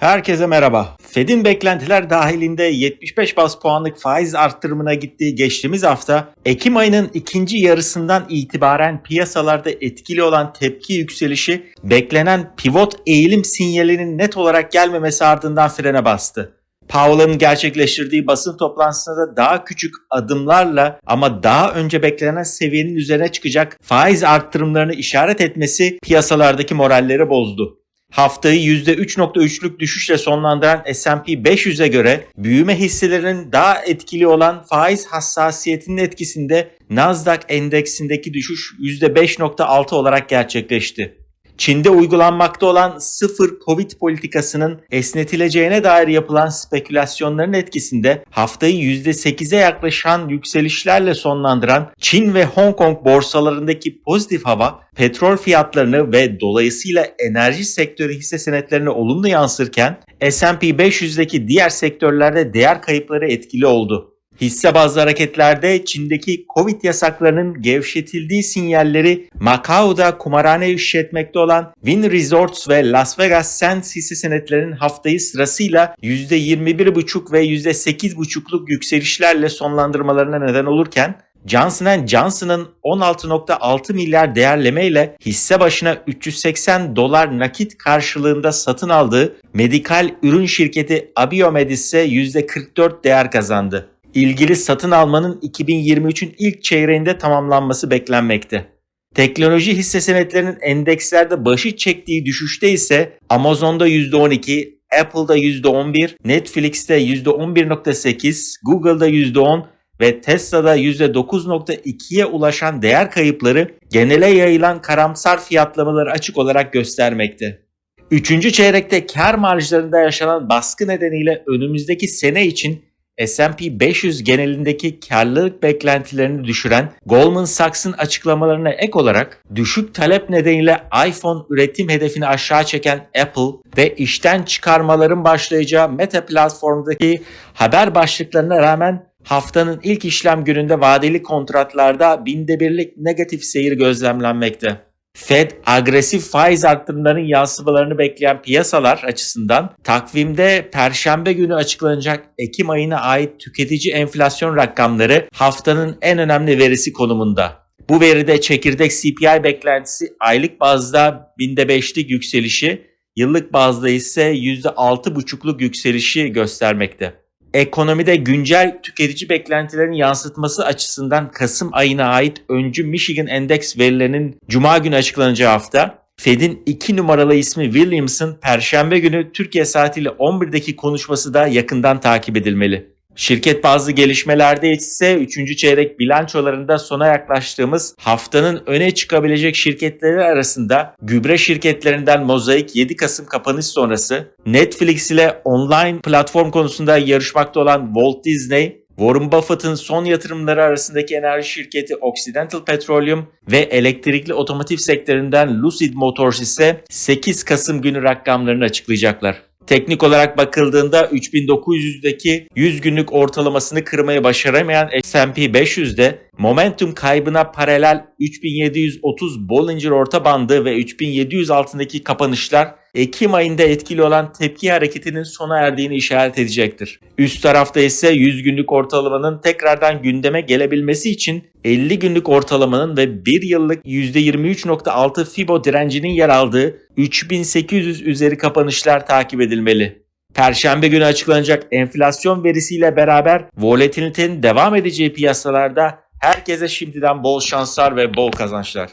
Herkese merhaba. Fed'in beklentiler dahilinde 75 bas puanlık faiz arttırımına gittiği geçtiğimiz hafta Ekim ayının ikinci yarısından itibaren piyasalarda etkili olan tepki yükselişi beklenen pivot eğilim sinyalinin net olarak gelmemesi ardından frene bastı. Powell'ın gerçekleştirdiği basın toplantısında da daha küçük adımlarla ama daha önce beklenen seviyenin üzerine çıkacak faiz arttırımlarını işaret etmesi piyasalardaki moralleri bozdu. Haftayı %3.3'lük düşüşle sonlandıran S&P 500'e göre büyüme hisselerinin daha etkili olan faiz hassasiyetinin etkisinde Nasdaq endeksindeki düşüş %5.6 olarak gerçekleşti. Çin'de uygulanmakta olan sıfır Covid politikasının esnetileceğine dair yapılan spekülasyonların etkisinde haftayı %8'e yaklaşan yükselişlerle sonlandıran Çin ve Hong Kong borsalarındaki pozitif hava petrol fiyatlarını ve dolayısıyla enerji sektörü hisse senetlerine olumlu yansırken S&P 500'deki diğer sektörlerde değer kayıpları etkili oldu. Hisse bazlı hareketlerde Çin'deki Covid yasaklarının gevşetildiği sinyalleri Macao'da kumarhane işletmekte olan Wynn Resorts ve Las Vegas Sands hisse senetlerinin haftayı sırasıyla %21,5 ve %8,5'luk yükselişlerle sonlandırmalarına neden olurken Johnson Johnson'ın 16.6 milyar değerlemeyle hisse başına 380 dolar nakit karşılığında satın aldığı medikal ürün şirketi Abiomed ise %44 değer kazandı ilgili satın almanın 2023'ün ilk çeyreğinde tamamlanması beklenmekte. Teknoloji hisse senetlerinin endekslerde başı çektiği düşüşte ise Amazon'da %12, Apple'da %11, Netflix'te %11.8, Google'da %10 ve Tesla'da %9.2'ye ulaşan değer kayıpları genele yayılan karamsar fiyatlamaları açık olarak göstermekte. Üçüncü çeyrekte kar marjlarında yaşanan baskı nedeniyle önümüzdeki sene için S&P 500 genelindeki karlılık beklentilerini düşüren Goldman Sachs'ın açıklamalarına ek olarak düşük talep nedeniyle iPhone üretim hedefini aşağı çeken Apple ve işten çıkarmaların başlayacağı Meta platformdaki haber başlıklarına rağmen haftanın ilk işlem gününde vadeli kontratlarda binde birlik negatif seyir gözlemlenmekte. Fed agresif faiz arttırımlarının yansımalarını bekleyen piyasalar açısından takvimde perşembe günü açıklanacak Ekim ayına ait tüketici enflasyon rakamları haftanın en önemli verisi konumunda. Bu veride çekirdek CPI beklentisi aylık bazda binde beşlik yükselişi, yıllık bazda ise %6,5'luk yükselişi göstermekte ekonomide güncel tüketici beklentilerini yansıtması açısından Kasım ayına ait öncü Michigan Endeks verilerinin Cuma günü açıklanacağı hafta Fed'in 2 numaralı ismi Williams'ın Perşembe günü Türkiye saatiyle 11'deki konuşması da yakından takip edilmeli. Şirket bazı gelişmelerde ise 3. çeyrek bilançolarında sona yaklaştığımız haftanın öne çıkabilecek şirketleri arasında gübre şirketlerinden Mozaik 7 Kasım kapanış sonrası, Netflix ile online platform konusunda yarışmakta olan Walt Disney, Warren Buffett'ın son yatırımları arasındaki enerji şirketi Occidental Petroleum ve elektrikli otomotiv sektöründen Lucid Motors ise 8 Kasım günü rakamlarını açıklayacaklar. Teknik olarak bakıldığında 3900'deki 100 günlük ortalamasını kırmayı başaramayan S&P 500'de momentum kaybına paralel 3730 Bollinger orta bandı ve 3700 altındaki kapanışlar Ekim ayında etkili olan tepki hareketinin sona erdiğini işaret edecektir. Üst tarafta ise 100 günlük ortalamanın tekrardan gündeme gelebilmesi için 50 günlük ortalamanın ve 1 yıllık %23.6 Fibo direncinin yer aldığı 3800 üzeri kapanışlar takip edilmeli. Perşembe günü açıklanacak enflasyon verisiyle beraber volatilitenin devam edeceği piyasalarda herkese şimdiden bol şanslar ve bol kazançlar.